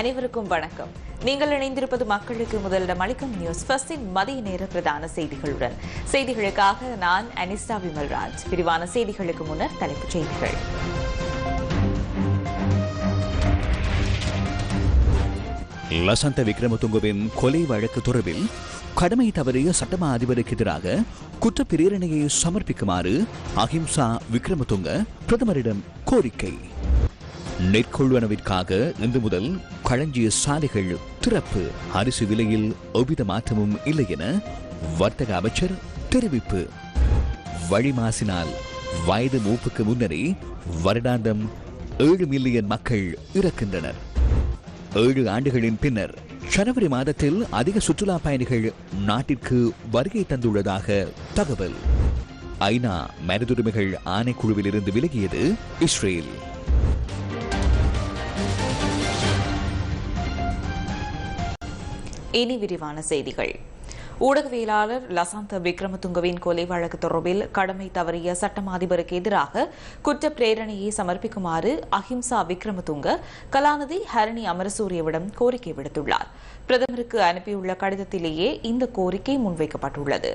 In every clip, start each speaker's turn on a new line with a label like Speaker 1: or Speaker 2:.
Speaker 1: அனைவருக்கும் வணக்கம். நீங்கள் இணைந்திருப்பது மக்களுக்கு முதலிடம் அளிக்கும் நியூஸ் பஸ்டின் மதிய நேர பிரதான செய்திகளுடன். செய்திகளுக்காக நான் அனிஸ்டா விமல்ராஜ். விரிவான செய்திகளுக்கு முன்னர் தலைப்புச் செய்திகள்.
Speaker 2: லசந்த விக்ரமதுங்கவின் கொலை வழக்கு தொடர்பில் கடமை தவறிய சட்டமா அதிபருக்கு எதிராக குற்றப்பிரேரணையை சமர்ப்பிக்குமாறு அஹிம்சா விக்ரமதுங்க பிரதமரிடம் கோரிக்கை. நெற்கொள்வனவிற்காக இன்று முதல் களஞ்சிய சாலைகள் திறப்பு. அரிசி விலையில் எவ்வித மாற்றமும் இல்லை என வர்த்தக அமைச்சர் தெரிவிப்பு. வழிமாசினால் வயது மூப்புக்கு முன்னரே வருடாந்தம் ஏழு மில்லியன் மக்கள் இறக்கின்றனர். ஏழு ஆண்டுகளின் பின்னர் ஜனவரி மாதத்தில் அதிக சுற்றுலா பயணிகள் நாட்டிற்கு வருகை தந்துள்ளதாக தகவல். ஐநா மனிதுரிமைகள் ஆணைக்குழுவில் இருந்து விலகியது இஸ்ரேல்.
Speaker 1: இனி விரிவான செய்திகள். ஊடகவியலாளர் லசாந்த விக்ரமதுங்கவின் கொலை வழக்கு தொடர்பில் கடமை தவறிய சட்டம் அதிபருக்கு எதிராக குற்ற பிரேரணையை சமர்ப்பிக்குமாறு அஹிம்சா விக்ரமதுங்க கலாநிதி ஹரணி அமரசூரியவிடம் கோரிக்கை விடுத்துள்ளார். பிரதமருக்கு அனுப்பியுள்ள கடிதத்திலேயே இந்த கோரிக்கை முன்வைக்கப்பட்டுள்ளது.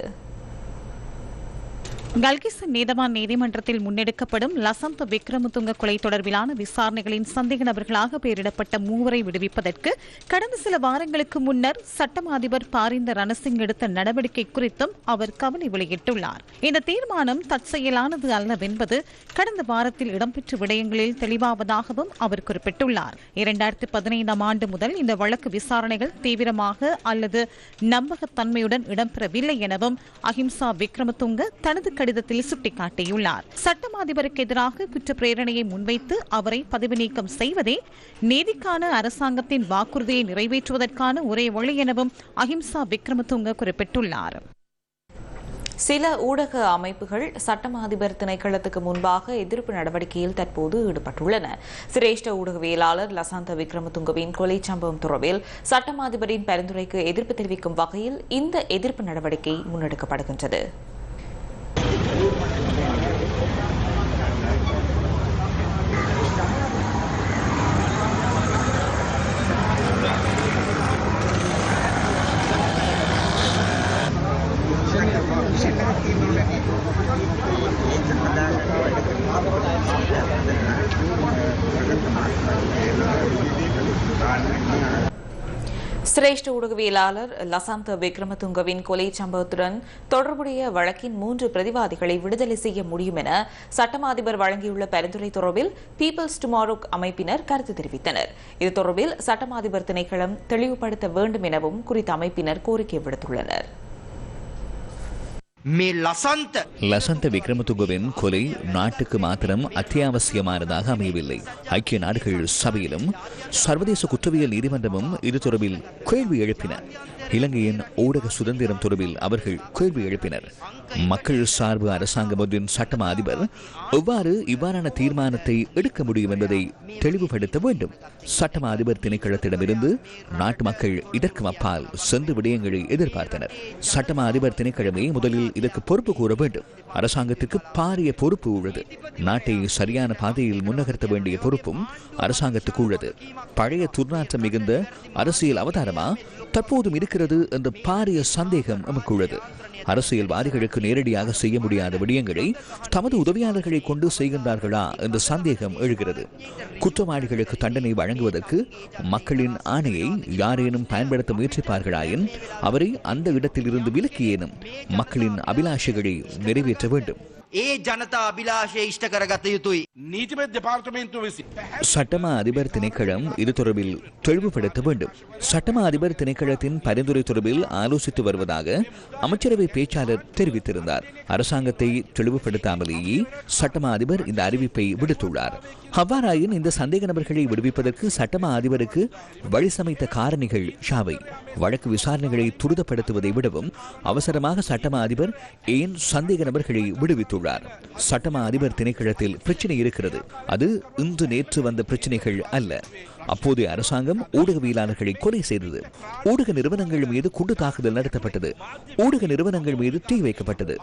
Speaker 3: கல்கிசன் நீதவான் நீதிமன்றத்தில் முன்னெடுக்கப்படும் லசந்த் விக்ரமதுங்க கொலை தொடர்பிலான விசாரணைகளின் சந்தேக நபர்களாக பெயரிடப்பட்ட மூவரை விடுவிப்பதற்கு கடந்த சில வாரங்களுக்கு முன்னர் சட்டம் அதிபர் பாரிந்த ரணசிங் எடுத்த நடவடிக்கை குறித்தும் அவர் கவலை வெளியிட்டுள்ளார். இந்த தீர்மானம் தற்செயலானது அல்லவென்பது கடந்த வாரத்தில் இடம்பெற்ற விடயங்களில் தெளிவாவதாகவும் அவர் குறிப்பிட்டுள்ளார். இரண்டாயிரத்தி பதினைந்தாம் ஆண்டு முதல் இந்த வழக்கு விசாரணைகள் தீவிரமாக அல்லது நம்பகத்தன்மையுடன் இடம்பெறவில்லை எனவும் அஹிம்சா விக்ரமதுங்க தனது கடிதத்தில் சுட்டிக்காட்டியுள்ளார். சட்டம் அதிபருக்கு எதிராக குற்ற பிரேரணையை முன்வைத்து அவரை பதவி நீக்கம் செய்வதே நீதிக்கான அரசாங்கத்தின் வாக்குறுதியை நிறைவேற்றுவதற்கான ஒரே வழி எனவும் அஹிம்சா விக்ரமதுங்க குறிப்பிட்டுள்ளார்.
Speaker 1: சில ஊடக அமைப்புகள் சட்டமா அதிபர் திணைக்களத்துக்கு முன்பாக எதிர்ப்பு நடவடிக்கையில் தற்போது ஈடுபட்டுள்ளன. சிரேஷ்ட ஊடகவியலாளர் லசாந்த விக்ரமதுங்கவின் கொலை சம்பவம் தொடர்பில் சட்டமா அதிபரின் பரிந்துரைக்கு எதிர்ப்பு தெரிவிக்கும் வகையில் இந்த எதிர்ப்பு நடவடிக்கை முன்னெடுக்கப்படுகின்றது. சிரேஷ்ட ஊடகவியலாளர் லசாந்த விக்ரமதுங்கவின் கொலை சம்பவத்துடன் தொடர்புடைய வழக்கின் மூன்று பிரதிவாதிகளை விடுதலை செய்ய முடியும் என சட்டம் அதிபர் வழங்கியுள்ள பரிந்துரை தொடர்பில் பீப்பிள்ஸ் டுமாரோ அமைப்பினர் கருத்து தெரிவித்தனர். இது தொடர்பில் சட்டம் அதிபர் திணைக்களம் தெளிவுபடுத்த வேண்டும் எனவும் குறித்த அமைப்பினர் கோரிக்கை விடுத்துள்ளனர்.
Speaker 4: මේ ලසන්ත
Speaker 2: லசந்த விக்ரமதுங்கவின் கொலை நாட்டுக்கு மாத்திரம் அத்தியாவசியமானதாக அமையவில்லை ஐக்கிய நாடுகள் சபையிலும் சர்வதேச குற்றவியல் நீதிமன்றமும் இது தொடர்பில் கேள்வி எழுப்பின இலங்கையின் ஊடக சுதந்திரம் தொடர்பில் அவர்கள் கேள்வி எழுப்பினர். மக்கள் சார்பு அரசாங்கம் ஒன்றின் சட்டமா அதிபர் எவ்வாறு இவ்வாறான தீர்மானத்தை எடுக்க முடியும் என்பதை தெளிவுபடுத்த வேண்டும். சட்டமா அதிபர் திணைக்களத்திடமிருந்து நாட்டு மக்கள் இதற்கும் அப்பால் சென்று விடயங்களை எதிர்பார்த்தனர். சட்டமா அதிபர் திணைக்கிழமை முதலில் இதற்கு பொறுப்பு கூற வேண்டும். அரசாங்கத்திற்கு பாரிய பொறுப்பு உள்ளது. நாட்டை சரியான பாதையில் முன்னகர்த்த வேண்டிய பொறுப்பும் அரசாங்கத்துக்கு உள்ளது. பழைய துர்நாற்றம் மிகுந்த அரசியல் அவதாரமா தற்போதும் இருக்கிற நடக்கிறது என்ற பாரிய சந்தேகம் நமக்கு உள்ளது அரசியல்வாதிகளுக்கு நேரடியாக செய்ய முடியாத விடயங்களை தமது உதவியாளர்களை கொண்டு செய்கின்றார்களா என்ற சந்தேகம் எழுகிறது. குற்றவாளிகளுக்கு தண்டனை வழங்குவதற்கு மக்களின் ஆணையை யாரேனும் பயன்படுத்த முயற்சிப்பார்களாயின் அவரை அந்த இடத்திலிருந்து விலக்கியேனும் மக்களின் அபிலாஷைகளை நிறைவேற்ற வேண்டும்.
Speaker 4: ඒ ජනතා අභිලාශය ඉෂ්ට කරගත යුතුයි.
Speaker 5: නීතිමය දෙපාර්තමේන්තුව විසින්.
Speaker 2: சட்டமா அதிபர் திணைக்களம் இது தொடர்பில் தெளிவுபடுத்த வேண்டும் சட்டமா அதிபர் திணைக்களத்தின் பரிந்துரை தொடர்பில் ஆலோசித்து வருவதாக அமைச்சரவை பேச்சாளர் தெரிவித்திருந்தார் அரசாங்கத்தை தெளிவுபடுத்தாமலேயே சட்டமா அதிபர் இந்த அறிவிப்பை விடுத்துள்ளார் அவ்வாறாயின் இந்த சந்தேக நபர்களை விடுவிப்பதற்கு சட்டமா அதிபருக்கு வழி சமைத்த காரணிகள் ஷாவை. வழக்கு விசாரணைகளை துரிதப்படுத்துவதை விடவும் அவசரமாக சட்டமா அதிபர் ஏன் சந்தேக நபர்களை விடுவித்துள்ளார்? சட்டமா அதிபர் திணைக்களத்தில் பிரச்சனை இருக்கிறது. அது இன்று நேற்று வந்த பிரச்சனைகள் அல்ல. அப்போதைய அரசாங்கம் ஊடகவியலாளர்களை கொலை செய்தது. ஊடக நிறுவனங்கள் மீது குண்டு தாக்குதல் நடத்தப்பட்டது. ஊடக நிறுவனங்கள் மீது தீ வைக்கப்பட்டது.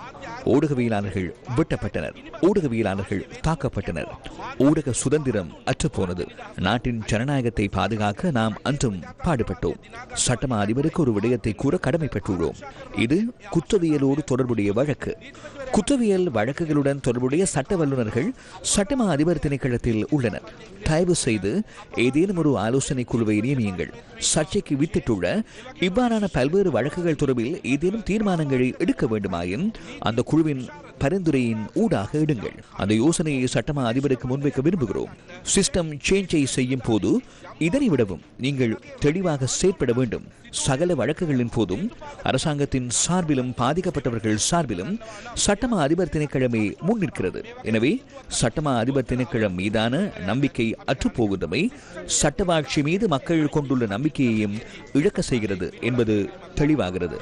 Speaker 2: ஊடகவியலாளர்கள் வெட்டப்பட்டனர். ஊடகவியலாளர்கள் தாக்கப்பட்டனர். ஊடக சுதந்திரம் அற்றுப்போனது. நாட்டின் ஜனநாயகத்தை பாதுகாக்க நாம் அன்றும் பாடுபட்டோம். சட்டமா அதிபருக்கு ஒரு விடயத்தை கூற கடமைப்பட்டுள்ளோம். இது குற்றவியலோடு தொடர்புடைய வழக்கு. குற்றவியல் வழக்குகளுடன் தொடர்புடைய சட்ட வல்லுநர்கள் சட்டமா அதிபர் திணைக்களத்தில் உள்ளனர். தயவு செய்து ஏதேனும் ஒரு ஆலோசனை குழுவை நியமியுங்கள். சர்ச்சைக்கு வித்திட்டுள்ள இவ்வாறான பல்வேறு வழக்குகள் தொடர்பில் ஏதேனும் தீர்மானங்களை எடுக்க வேண்டுமாயின் அந்த குழுவின் பரிந்துரையின் ஊடாக எடுங்கள் அந்த யோசனையை சட்டமா அதிபருக்கு முன்வைக்க விரும்புகிறோம். சிஸ்டம் சேஞ்சை செய்யும் போது இதனை விடவும் நீங்கள் தெளிவாக செயற்பட வேண்டும். சகல வழக்குகளின் போதும் அரசாங்கத்தின் சார்பிலும் பாதிக்கப்பட்டவர்கள் சார்பிலும் சட்டமா அதிபர் திணைக்களமே முன்னிற்கிறது எனவே சட்டமா அதிபர் திணைக்களம் மீதான நம்பிக்கை அற்றுப்போகுதமை சட்டவாட்சி மீது மக்கள் கொண்டுள்ள நம்பிக்கையையும் இழக்க செய்கிறது என்பது தெளிவாகிறது.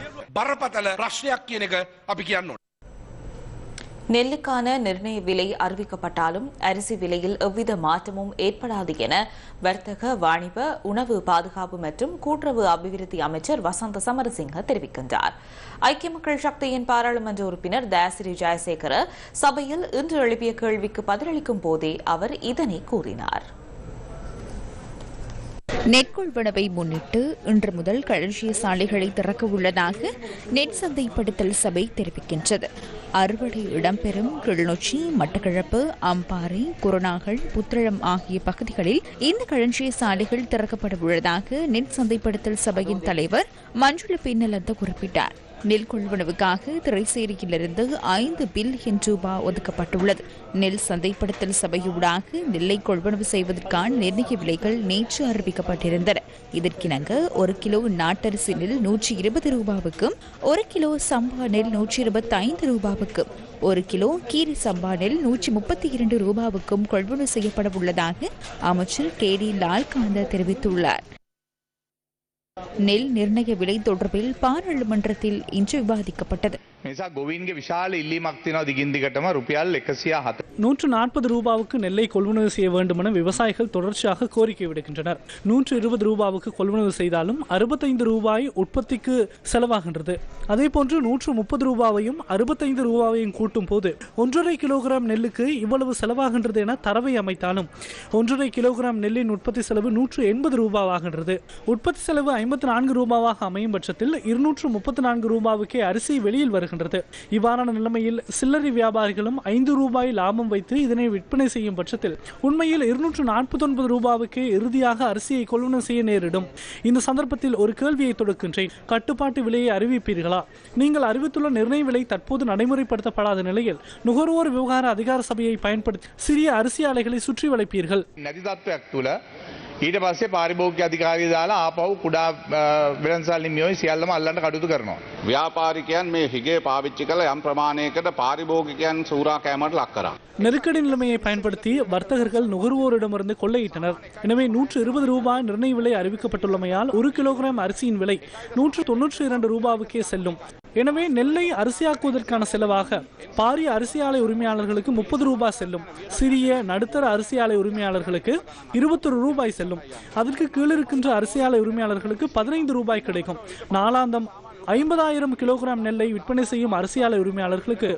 Speaker 1: நெல்லுக்கான நிர்ணய விலை அறிவிக்கப்பட்டாலும் அரிசி விலையில் எவ்வித மாற்றமும் ஏற்படாது என வர்த்தக வாணிப உணவு பாதுகாப்பு மற்றும் கூட்டுறவு அபிவிருத்தி அமைச்சர் வசந்த சமரசிங்க தெரிவிக்கின்றார். ஐக்கிய மக்கள் சக்தியின் பாராளுமன்ற உறுப்பினர் தயாசிரி ஜெயசேகர சபையில் இன்று எழுப்பிய கேள்விக்கு பதிலளிக்கும் போதே அவர் இதனை கூறினார்.
Speaker 6: நெற்கொள்வனவை முன்னிட்டு இன்று முதல் களஞ்சிய சாலைகளை திறக்க உள்ளதாக நெற் சந்தைப்படுத்தல் சபை தெரிவிக்கின்றது. அறுவடை இடம்பெறும் கிளிநொச்சி மட்டக்களப்பு அம்பாறை குருநாகல் புத்தளம் ஆகிய பகுதிகளில் இந்த களஞ்சிய சாலைகள் திறக்கப்பட உள்ளதாக நெற் சந்தைப்படுத்தல் சபையின் தலைவர் மஞ்சுள பின்னலந்த குறிப்பிட்டார். நெல் கொள்வனவுக்காக திரைசேரியிலிருந்து ஐந்து பில்லியன் ரூபாய் ஒதுக்கப்பட்டுள்ளது. நெல் சந்தைப்படுத்தல் சபையூடாக நெல்லை கொள்வனவு செய்வதற்கான நிர்ணய விலைகள் நேற்று அறிவிக்கப்பட்டிருந்தன. இதற்கிணங்க ஒரு கிலோ நாட்டரிசி நெல் நூற்றி இருபது ரூபாவுக்கும் ஒரு கிலோ சம்பா நெல் நூற்றி இருபத்தி ஐந்து ரூபாவுக்கும் ஒரு கிலோ கீரி சம்பா நெல் நூற்றி முப்பத்தி இரண்டு ரூபாவுக்கும் கொள்வனவு செய்யப்பட உள்ளதாக அமைச்சர் கே டி லால்காந்தா தெரிவித்துள்ளார். நெல் நிர்ணய விலை தொடர்பில் பாராளுமன்றத்தில் இன்று விவாதிக்கப்பட்டது.
Speaker 7: නිසා ගොවින්ගේ විශාල ඉල්ලීමක් තියෙනවා දිගින් දිගටම රුපියල් එකසියා හත.
Speaker 8: நூற்று நாற்பது ரூபாவுக்கு நெல்லை கொள்வனவு செய்ய வேண்டும் என விவசாயிகள் தொடர்ச்சியாக கோரிக்கை விடுக்கின்றனர் நூற்று இருபது ரூபாவுக்கு கொள்வனவு செய்தாலும் அறுபத்தைந்து ரூபாய் உற்பத்திக்கு செலவாகின்றது அதேபோன்று நூற்று முப்பது ரூபாவையும் அறுபத்தைந்து ரூபாவையும் கூட்டும் போது ஒன்றரை கிலோகிராம் நெல்லுக்கு இவ்வளவு செலவாகின்றது என தரவை அமைத்தாலும் ஒன்றரை கிலோகிராம் நெல்லின் உற்பத்தி செலவு நூற்று எண்பது ரூபாவாகின்றது உற்பத்தி செலவு ஐம்பத்தி நான்கு ரூபாவாக அமையும் பட்சத்தில் இருநூற்று முப்பத்தி நான்கு ரூபாவுக்கே அரிசி வெளியில் வருகின்றது. இவ்வாறான நிலைமையில் சில்லறை வியாபாரிகளும் ஐந்து ரூபாய் லாபம் வைத்து இதனை விற்பனை செய்யும் பட்சத்தில் உண்மையில் இருநூற்று நாற்பத்தி ஒன்பது ரூபாவுக்கு இறுதியாக அரிசியை கொள்வனம் செய்ய நேரிடும். இந்த சந்தர்ப்பத்தில் ஒரு கேள்வியை தொடுக்கின்றேன். கட்டுப்பாட்டு விலையை அறிவிப்பீர்களா? நீங்கள் அறிவித்துள்ள நிர்ணய விலை தற்போது நடைமுறைப்படுத்தப்படாத நிலையில் நுகர்வோர் விவகார அதிகார சபையை பயன்படுத்தி சிறிய அரிசி ஆலைகளை சுற்றி வளைப்பீர்கள்.
Speaker 7: ඊට පස්සේ පාරිභෝග්‍ය අධිකාරිය දාලා ආපහු කුඩා වෙළන්සල් නිමියෝයි සියල්ලම අල්ලන්න කටයුතු කරනවා.
Speaker 9: ව්‍යාපාරිකයන් මේ හිගේ පාවිච්චි කළ යම් ප්‍රමාණයකට පාරිභෝගිකයන් සූරා කෑමට ලක් කරා.
Speaker 8: நெருக்கடி நிலைமையை பயன்படுத்தி வர்த்தகர்கள் நுகர்வோரிடமிருந்து கொள்ளையிட்டனர் எனவே நூற்று இருபது ரூபாய் நிர்ணய விலை அறிவிக்கப்பட்டுள்ளமையால் ஒரு கிலோகிராம் அரிசியின் விலை நூற்று தொன்னூற்றி இரண்டு ரூபாவுக்கே செல்லும் எனவே நெல்லை அரிசியாக்குவதற்கான செலவாக பாரிய அரிசி ஆலை உரிமையாளர்களுக்கு முப்பது ரூபாய் செல்லும். சிறிய நடுத்தர அரிசி ஆலை உரிமையாளர்களுக்கு இருபத்தொரு ரூபாய் செல்லும். அதற்கு கீழிருக்கின்ற அரிசி ஆலை உரிமையாளர்களுக்கு பதினைந்து ரூபாய் கிடைக்கும். நாளாந்தம் ஐம்பதாயிரம் கிலோகிராம் நெல்லை விற்பனை செய்யும் அரிசி ஆலை உரிமையாளர்களுக்கு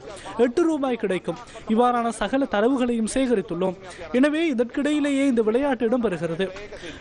Speaker 8: எட்டு ரூபாய் கிடைக்கும். இவ்வாறான சகல தரவுகளையும் சேகரித்துள்ளோம். எனவே இதற்கிடையிலேயே இந்த விளையாட்டு இடம்பெறுகிறது.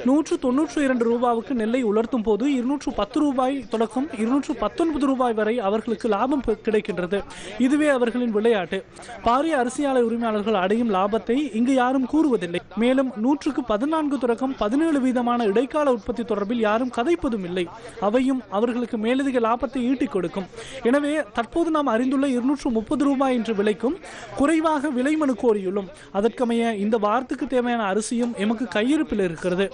Speaker 8: நூற்று தொன்னூற்று இரண்டு ரூபாவுக்கு நெல்லை உலர்த்தும் போது இருநூற்று பத்து ரூபாய் தொடக்கம் இருநூற்று பத்தொன்பது ரூபாய் வரை அவர்களுக்கு லாபம் கிடைக்கின்றது. இதுவே அவர்களின் விளையாட்டு. பாரிய அரிசி ஆலை உரிமையாளர்கள் அடையும் லாபத்தை இங்கு யாரும் கூறுவதில்லை. மேலும் நூற்றுக்கு பதினான்கு தொடக்கம் பதினேழு வீதமான இடைக்கால உற்பத்தி தொடர்பில் யாரும் கதைப்பதும் இல்லை. அவையும் அவர்களுக்கு மேலதிக லாபம் லாபத்தை ஈட்டிக் கொடுக்கும். எனவே தற்போது நாம் அறிந்துள்ள இருநூற்று முப்பது ரூபாய் என்ற விலைக்கும் குறைவாக விலை மனு கோரியுள்ளோம். அதற்கமைய இந்த வாரத்துக்கு தேவையான அரிசியும் எமக்கு கையிருப்பில் இருக்கிறது.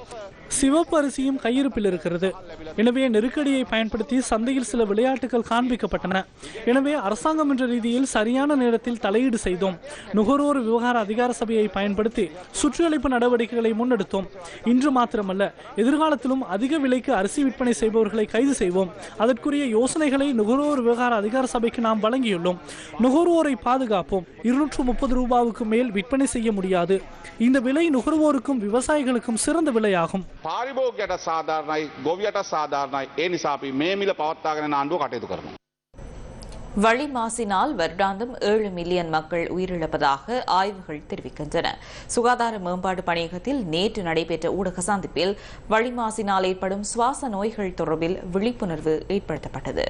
Speaker 8: சிவப்பு அரிசியும் கையிருப்பில் இருக்கிறது. எனவே நெருக்கடியை பயன்படுத்தி சந்தையில் சில விளையாட்டுகள் காண்பிக்கப்பட்டன. எனவே அரசாங்கம் என்ற ரீதியில் சரியான நேரத்தில் தலையீடு செய்தோம். நுகர்வோர் விவகார அதிகார சபையை பயன்படுத்தி சுற்றியளிப்பு நடவடிக்கைகளை முன்னெடுத்தோம். இன்று மாத்திரமல்ல எதிர்காலத்திலும் அதிக விலைக்கு அரிசி விற்பனை செய்பவர்களை கைது செய்வோம். அதற்குரிய யோசனைகளை நுகர்வோர் விவகார அதிகார சபைக்கு நாம் வழங்கியுள்ளோம். நுகர்வோரை பாதுகாப்போம். இருநூற்று முப்பது ரூபாவுக்கு மேல் விற்பனை செய்ய முடியாது. இந்த விலை நுகர்வோருக்கும் விவசாயிகளுக்கும் சிறந்த விலையாகும்.
Speaker 9: පාරිභෝගයට සාධාරණයි ගොවියට සාධාරණයි ඒ නිසා අපි මේ මිල පවත්තාගෙන ආණ්ඩුව කටයුතු කරනවා.
Speaker 1: வளி மாசினால் வருடாந்தம் ஏழு மில்லியன் மக்கள் உயிரிழப்பதாக ஆய்வுகள் தெரிவிக்கின்றன சுகாதார மேம்பாடு பணியகத்தில் நேற்று நடைபெற்ற ஊடக சந்திப்பில் வளி மாசினால் ஏற்படும் சுவாச நோய்கள் தொடர்பில் விழிப்புணர்வு ஏற்படுத்தப்பட்டது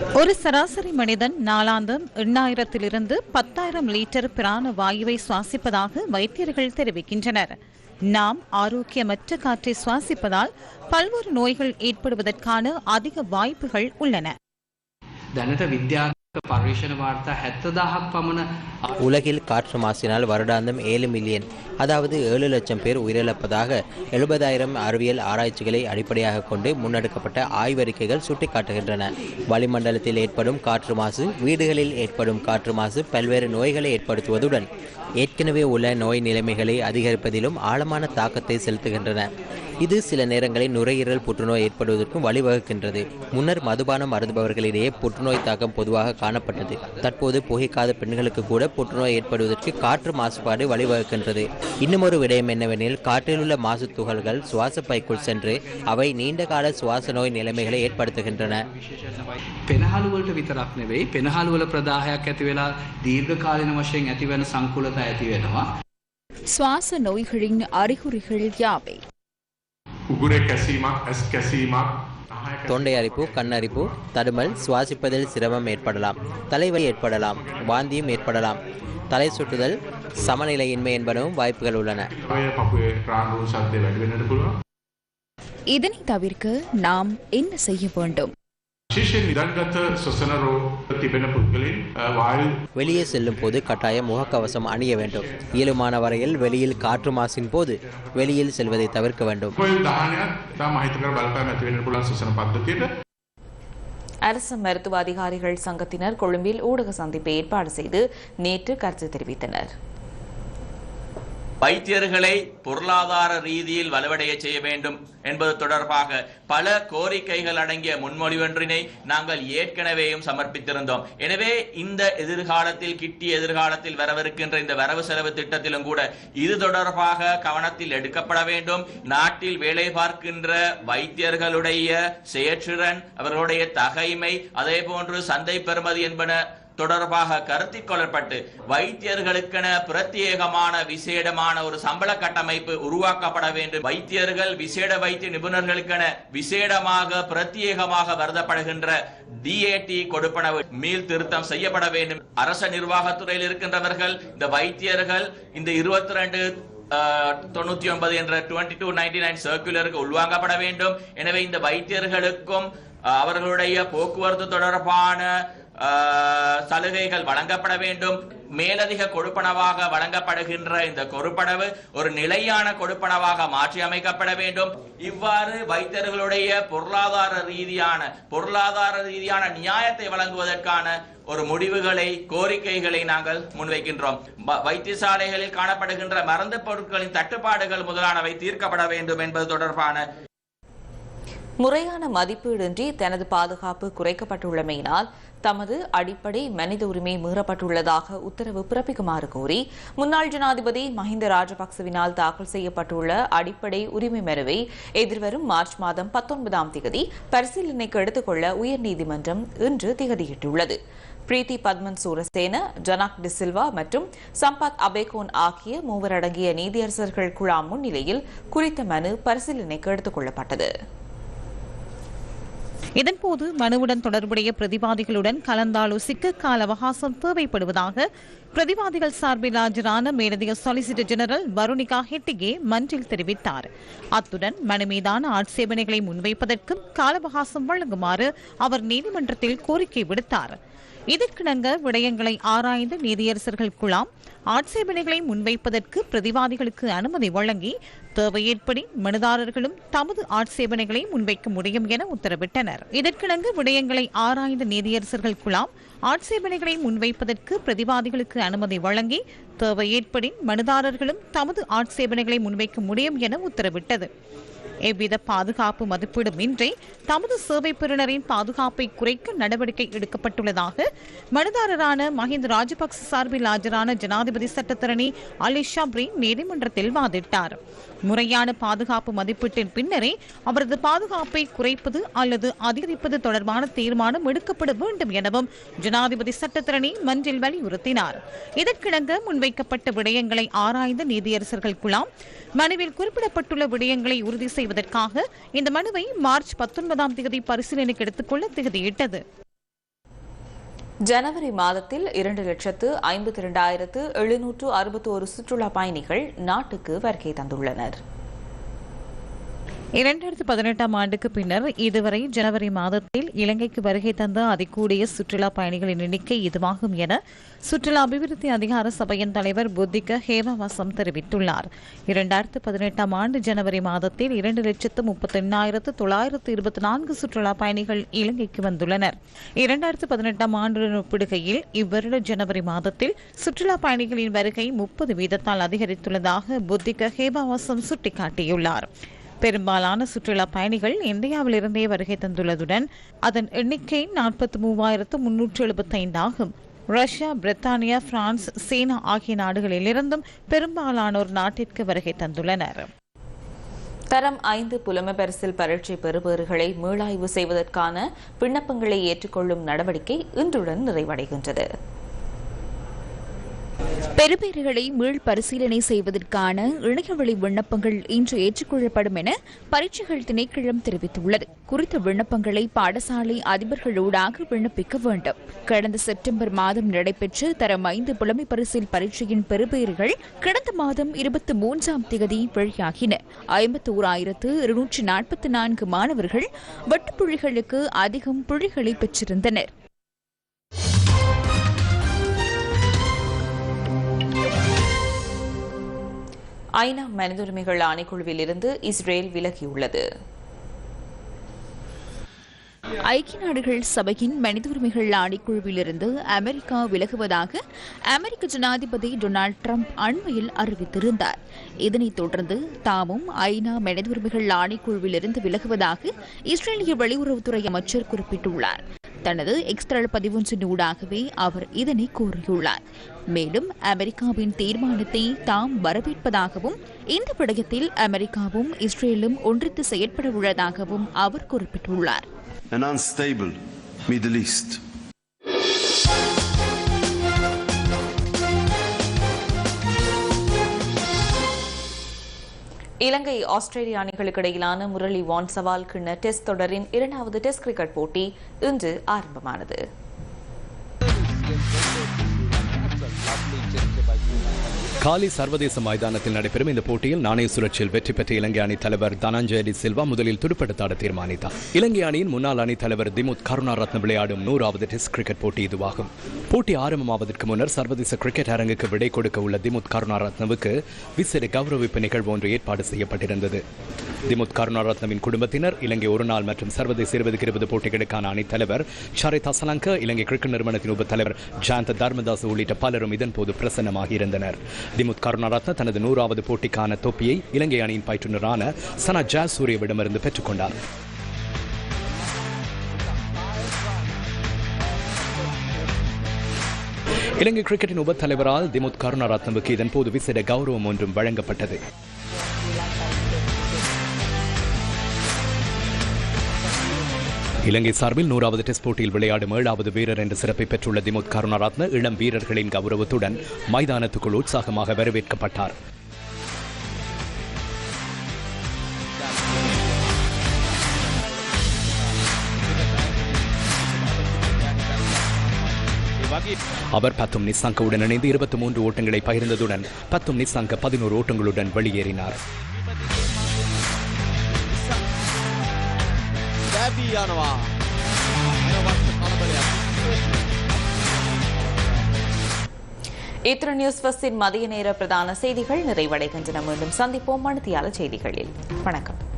Speaker 3: ஒரு சராசரி மனிதன் நாளாந்தம் எண்ணாயிரத்திலிருந்து பத்தாயிரம் லிட்டர் பிராண வாயுவை சுவாசிப்பதாக வைத்தியர்கள் தெரிவிக்கின்றனர். நாம் ஆரோக்கியமற்ற காற்றை சுவாசிப்பதால் பல்வேறு நோய்கள் ஏற்படுவதற்கான அதிக வாய்ப்புகள் உள்ளன.
Speaker 10: දැනට විද්‍යාත්මක පර්යේෂණ වාර්තා හැත්තදාහක් පමණ
Speaker 11: உலகில் காற்று மாசினால் வருடாந்தம் ஏழு மில்லியன் அதாவது ஏழு லட்சம் பேர் உயிரிழப்பதாக எழுபதாயிரம் அறிவியல் ஆராய்ச்சிகளை அடிப்படையாக கொண்டு முன்னெடுக்கப்பட்ட ஆய்வறிக்கைகள் சுட்டிக்காட்டுகின்றன வளிமண்டலத்தில் ஏற்படும் காற்று மாசு வீடுகளில் ஏற்படும் காற்று மாசு பல்வேறு நோய்களை ஏற்படுத்துவதுடன் ஏற்கனவே உள்ள நோய் நிலைமைகளை அதிகரிப்பதிலும் ஆழமான தாக்கத்தை செலுத்துகின்றன இது சில நேரங்களில் நுரையீரல் புற்றுநோய் ஏற்படுவதற்கும் வழிவகுக்கின்றது முன்னர் மதுபானம் அருந்துபவர்களிடையே புற்றுநோய் தாக்கம் பொதுவாக காணப்பட்டது தற்போது புகைக்காத பெண்களுக்கு கூட புற்றுநோய் ஏற்படுவதற்கு காற்று மாசுபாடு வழிவகுக்கின்றது இன்னும் ஒரு விடயம் என்னவெனில் காற்றில் உள்ள மாசு துகள்கள் சுவாச பைக்குள் சென்று அவை நீண்டகால சுவாச நோய் நிலைமைகளை ஏற்படுத்துகின்றன
Speaker 10: පෙනහළුවලට විතරක් නෙවෙයි පෙනහළුවල ප්‍රදාහයක් ඇති වෙලා දීර්ඝකාලීන වශයෙන් ඇතිවන සංකුලතා ඇති වෙනවා.
Speaker 6: சுவாச நோய்களின் அறிகுறிகள் யாவை
Speaker 11: தொண்டை அரிப்பு கண்ணரிப்பு தடுமல் சுவாசிப்பதில் சிரமம் ஏற்படலாம். தலைவலி ஏற்படலாம் வாந்தியும் ஏற்படலாம். தலை சுட்டுதல் சமநிலையின்மை என்பனவும் வாய்ப்புகள் உள்ளன.
Speaker 6: இதனை தவிர்க்க நாம் என்ன செய்ய வேண்டும்?
Speaker 11: வெளியே செல்லும் போது கட்டாயம் முகக்கவசம் அணிய வேண்டும். இயலுமான வரையில் வெளியில் காற்று மாசின் போது வெளியில் செல்வதை தவிர்க்க வேண்டும்.
Speaker 1: அரசு மருத்துவ அதிகாரிகள் சங்கத்தினர் கொழும்பில் ஊடக சந்திப்பை ஏற்பாடு செய்து நேற்று கருத்து தெரிவித்தனர்.
Speaker 12: வைத்தியர்களை பொருளாதார ரீதியில் வலுவடைய செய்ய வேண்டும் என்பது தொடர்பாக பல கோரிக்கைகள் அடங்கிய முன்மொழிவொன்றினை நாங்கள் ஏற்கனவேயும் சமர்ப்பித்திருந்தோம். எனவே இந்த எதிர்காலத்தில் கிட்டி எதிர்காலத்தில் வரவிருக்கின்ற இந்த வரவு செலவு திட்டத்திலும் கூட இது தொடர்பாக கவனத்தில் எடுக்கப்பட வேண்டும். நாட்டில் வேலை பார்க்கின்ற வைத்தியர்களுடைய செயற்றிறன் அவர்களுடைய தகைமை அதே போன்று சந்தை பெறுமதி என்பன தொடர்பாக கருத்தில் கொள்ளப்பட்டு வைத்தியர்களுக்கென பிரத்யேகமான விசேடமான ஒரு சம்பள கட்டமைப்பு உருவாக்கப்பட வேண்டும். வைத்தியர்கள் விசேட வைத்திய நிபுணர்களுக்கென விசேடமாக பிரத்யேகமாக வருதப்படுகின்ற டிஏடி கொடுப்பனவு மீள் திருத்தம் செய்யப்பட வேண்டும். அரச நிர்வாகத்துறையில் இருக்கின்றவர்கள் இந்த வைத்தியர்கள் இந்த இருபத்தி ரெண்டு தொண்ணூத்தி ஒன்பது என்ற டுவெண்ட்டி டூ நைன்டி நைன் சர்க்குலருக்கு உள்வாங்கப்பட வேண்டும். எனவே இந்த வைத்தியர்களுக்கும் அவர்களுடைய போக்குவரத்து தொடர்பான சலுகைகள் வழங்கப்பட வேண்டும். மேலதிக கொடுப்பனவாக வழங்கப்படுகின்ற இந்த கொடுப்பனவு ஒரு நிலையான கொடுப்பனவாக மாற்றி அமைக்கப்பட வேண்டும். இவ்வாறு வைத்தியர்களுடைய பொருளாதார ரீதியான பொருளாதார ரீதியான நியாயத்தை வழங்குவதற்கான ஒரு முடிவுகளை கோரிக்கைகளை நாங்கள் முன்வைக்கின்றோம். வைத்தியசாலைகளில் காணப்படுகின்ற மருந்து பொருட்களின் தட்டுப்பாடுகள் முதலானவை தீர்க்கப்பட வேண்டும் என்பது தொடர்பான
Speaker 1: முறையான மதிப்பீடின்றி தனது பாதுகாப்பு குறைக்கப்பட்டுள்ளமையினால் தமது அடிப்படை மனித உரிமை மீறப்பட்டுள்ளதாக உத்தரவு பிறப்பிக்குமாறு கோரி முன்னாள் ஜனாதிபதி மஹிந்த ராஜபக்சவினால் தாக்கல் செய்யப்பட்டுள்ள அடிப்படை உரிமை மனுவை எதிர்வரும் மார்ச் மாதம் பத்தொன்பதாம் திகதி பரிசீலனைக்கு எடுத்துக்கொள்ள உயர்நீதிமன்றம் இன்று திகதியிட்டுள்ளது. பிரீத்தி பத்மன் சூரசேன ஜனாக் டிசில்வா மற்றும் சம்பாத் அபேகோன் ஆகிய மூவர் அடங்கிய நீதியரசர்கள் குழாம் முன்னிலையில் குறித்த மனு பரிசீலனைக்கு எடுத்துக் கொள்ளப்பட்டது
Speaker 3: இதன்போது மனுவுடன் தொடர்புடைய பிரதிவாதிகளுடன் கலந்தாலோசிக்க கால அவகாசம் தேவைப்படுவதாக பிரதிவாதிகள் சார்பில் ஆஜரான மேலதிக சொலிசிட்டர் ஜெனரல் வருணிகா ஹெட்டிகே மன்றில் தெரிவித்தார். அத்துடன் மனு மீதான ஆட்சேபனைகளை முன்வைப்பதற்கும் கால அவகாசம் வழங்குமாறு அவர் நீதிமன்றத்தில் கோரிக்கை விடுத்தார். இதற்கிணங்க விடயங்களை ஆராய்ந்த நீதியரசர்கள் குழாம் ஆட்சேபனைகளை முன்வைப்பதற்கு பிரதிவாதிகளுக்கு அனுமதி வழங்கி தேவையேற்படி மனுதாரர்களும் தமது ஆட்சேபனைகளை முன்வைக்க முடியும் என உத்தரவிட்டனர். இதற்கிணங்க விடயங்களை ஆராய்ந்த நீதியரசர்கள் குழாம் ஆட்சேபனைகளை முன்வைப்பதற்கு பிரதிவாதிகளுக்கு அனுமதி வழங்கி தேவையேற்படி மனுதாரர்களும் தமது ஆட்சேபனைகளை முன்வைக்க முடியும் என உத்தரவிட்டது. எவ்வித பாதுகாப்பு மதிப்பீடுமின்றி தமது சேவை பெறுநரின் பாதுகாப்பை குறைக்க நடவடிக்கை எடுக்கப்பட்டுள்ளதாக மனுதாரரான மஹிந்த ராஜபக்ச சார்பில் ஆஜரான ஜனாதிபதி சட்டத்தரணி அலி ஷப்ரி நீதிமன்றத்தில் வாதிட்டார். முறையான பாதுகாப்பு மதிப்பீட்டின் பின்னரே அவரது பாதுகாப்பை குறைப்பது அல்லது அதிகரிப்பது தொடர்பான தீர்மானம் எடுக்கப்பட வேண்டும் எனவும் ஜனாதிபதி சட்டத்தரணி மன்றில் வலியுறுத்தினார். இதற்கிணங்க முன்வைக்கப்பட்ட விடயங்களை ஆராய்ந்த நீதியரசர்கள் குழாம் மனுவில் குறிப்பிடப்பட்டுள்ள விடயங்களை உறுதி செய்வதற்காக இந்த மனுவை மார்ச் பத்தொன்பதாம் தேதி பரிசீலனைக்கு எடுத்துக்கொள்ள திகதியிட்டது.
Speaker 1: ஜனவரி மாதத்தில் இரண்டு லட்சத்து ஐம்பத்தி இரண்டாயிரத்து எழுநூற்று அறுபத்தோரு சுற்றுலா பயணிகள் நாட்டுக்கு வருகை தந்துள்ளனர்.
Speaker 3: இரண்டாயிரத்தி பதினெட்டாம் ஆண்டுக்கு பின்னர் இதுவரை ஜனவரி மாதத்தில் இலங்கைக்கு வருகை தந்த அதிகூடிய சுற்றுலா பயணிகளின் எண்ணிக்கை இதுவாகும் என சுற்றுலா அபிவிருத்தி அதிகார சபையின் தலைவர் புத்திக ஹேமவாசம் தெரிவித்துள்ளார். இரண்டாயிரத்து பதினெட்டாம் ஆண்டு ஜனவரி மாதத்தில் இரண்டு லட்சத்து முப்பத்தி எண்ணாயிரத்து தொள்ளாயிரத்து இருபத்தி நான்கு சுற்றுலா பயணிகள் இலங்கைக்கு வந்துள்ளனர். இரண்டாயிரத்து பதினெட்டாம் ஆண்டுடன் ஒப்பிடுகையில் இவ்வருட ஜனவரி மாதத்தில் சுற்றுலா பயணிகளின் வருகை முப்பது வீதத்தால் அதிகரித்துள்ளதாக புத்திக ஹேமவாசம் சுட்டிக்காட்டியுள்ளார். பெரும்பாலான சுற்றுலா பயணிகள் இந்தியாவிலிருந்தே வருகை தந்துள்ளதுடன் அதன் எண்ணிக்கை நாற்பத்தி மூவாயிரத்து முன்னூற்று எழுபத்தைந்து ஆகும். ரஷ்யா பிரித்தானியா பிரான்ஸ் சீனா ஆகிய நாடுகளிலிருந்தும் பெரும்பாலானோர் நாட்டிற்கு வருகை தந்துள்ளனர்.
Speaker 1: தரம் ஐந்து புலமபரிசில் பரீட்சை பெறுபவர்களை மீளாய்வு செய்வதற்கான விண்ணப்பங்களை ஏற்றுக்கொள்ளும் நடவடிக்கை இன்றுடன் நிறைவடைகின்றது.
Speaker 6: பெறுபேறுகளை மீள் பரிசீலனை செய்வதற்கான இணையவழி விண்ணப்பங்கள் இன்று ஏற்றுக்கொள்ளப்படும் என பரீட்சைகள் திணைக்களம் தெரிவித்துள்ளது. குறித்த விண்ணப்பங்களை பாடசாலை அதிபர்களூடாக விண்ணப்பிக்க வேண்டும். கடந்த செப்டம்பர் மாதம் நடைபெற்ற தரம் ஐந்து புலமை பரிசில் பரீட்சையின் பெறுபேறுகள் கடந்த மாதம் இருபத்தி மூன்றாம் தேதி வெளியாகின. ஐம்பத்தி ஓராயிரத்து இருநூற்றி நாற்பத்தி நான்கு மாணவர்கள் வெட்டுப்புள்ளிகளுக்கு அதிகம் புள்ளிகளை பெற்றிருந்தனர்.
Speaker 1: ஐநா மனித உரிமைகள் ஆணைக்குழுவில் இருந்து இஸ்ரேல் விலகியுள்ளது.
Speaker 6: ஐக்கிய நாடுகள் சபையின் மனித உரிமைகள் ஆணைக்குழுவிலிருந்து அமெரிக்கா விலகுவதாக அமெரிக்க ஜனாதிபதி டொனால்டு டிரம்ப் அண்மையில் அறிவித்திருந்தார். இதனைத் தொடர்ந்து தாமும் ஐநா மனித உரிமைகள் ஆணைக்குழுவிலிருந்து விலகுவதாக இஸ்ரேலிய வெளியுறவுத்துறை அமைச்சர் குறிப்பிட்டுள்ளார். தனது எக்ஸ்தரல் பதிவொன்றின் ஊடாகவே அவர் இதனை கூறியுள்ளார் மேலும் அமெரிக்காவின் தீர்மானத்தை தாம் வரவேற்பதாகவும் இந்த விடயத்தில் அமெரிக்காவும் இஸ்ரேலும் ஒன்றித்து செயற்பட உள்ளதாகவும் அவர் குறிப்பிட்டுள்ளார்
Speaker 13: an unstable Middle East.
Speaker 1: இலங்கை ஆஸ்திரேலிய அணிகளுக்கு இடையிலான முரளி வான் சவால் கிண்ண டெஸ்ட் தொடரின் இரண்டாவது டெஸ்ட் கிரிக்கெட் போட்டி இன்று ஆரம்பமானது.
Speaker 14: காலி சர்வதேச மைதானத்தில் நடைபெறும் இந்த போட்டியில் நாணய சுழற்சியில் வெற்றி பெற்ற இலங்கை அணி தலைவர் தனஞ்சயடி சில்வா முதலில் துடுப்படுத்தாட தீர்மானித்தார். இலங்கை அணியின் முன்னாள் அணி தலைவர் திமுத் கருணாரத்ன விளையாடும் நூறாவது டெஸ்ட் கிரிக்கெட் போட்டி இதுவாகும். போட்டி ஆரம்பமாவதற்கு முன்னர் சர்வதேச கிரிக்கெட் அரங்குக்கு விடை கொடுக்க உள்ள திமுத் கருணாரத்னவுக்கு விசேட கௌரவிப்பு நிகழ்வு ஒன்று ஏற்பாடு செய்யப்பட்டிருந்தது. திமுத் கருணாரத்னவின் குடும்பத்தினர் இலங்கை ஒருநாள் மற்றும் சர்வதேச இருபதுக்கு இருபது போட்டிகளுக்கான அணித் தலைவர் ஷரித் அசலங்க இலங்கை கிரிக்கெட் நிறுவனத்தின் உப தலைவர் ஜாந்த தர்மதாஸ் உள்ளிட்ட பலரும் இதன்போது பிரசன்னமாக இருந்தனர். திமுத் கருணாரத்ன தனது நூறாவது போட்டிக்கான தொப்பியை இலங்கை அணியின் பயிற்றுநரான சனா ஜாஸ் சூரியவிடமிருந்து பெற்றுக்கொண்டார் இலங்கை கிரிக்கெட்டின் உபத்தலைவரால் திமுத் கருணாரத்னவுக்கு இதன்போது விசேட கௌரவம் ஒன்றும் வழங்கப்பட்டது. இலங்கை சார்பில் நூறாவது டெஸ்ட் போட்டியில் விளையாடும் ஏழாவது வீரர் என்ற சிறப்பை பெற்றுள்ள திமுத் கருணாரத்ன இளம் வீரர்களின் கௌரவத்துடன் மைதானத்துக்குள் உற்சாகமாக வரவேற்கப்பட்டார். அவர் பத்தும் நிசாங்கவுடன் இணைந்து இருபத்தி மூன்று ஓட்டங்களை பகிர்ந்ததுடன் பத்தும் நிசாங்க பதினோரு ஓட்டங்களுடன் வெளியேறினார்.
Speaker 1: යනවා. ஈத்ரன் நியூஸ் பஸ்ஸின் மதிய நேர பிரதான செய்திகள் நிறைவடைகின்றன. மீண்டும் சந்திப்போம் மனத்தியால செய்திகளில். வணக்கம்.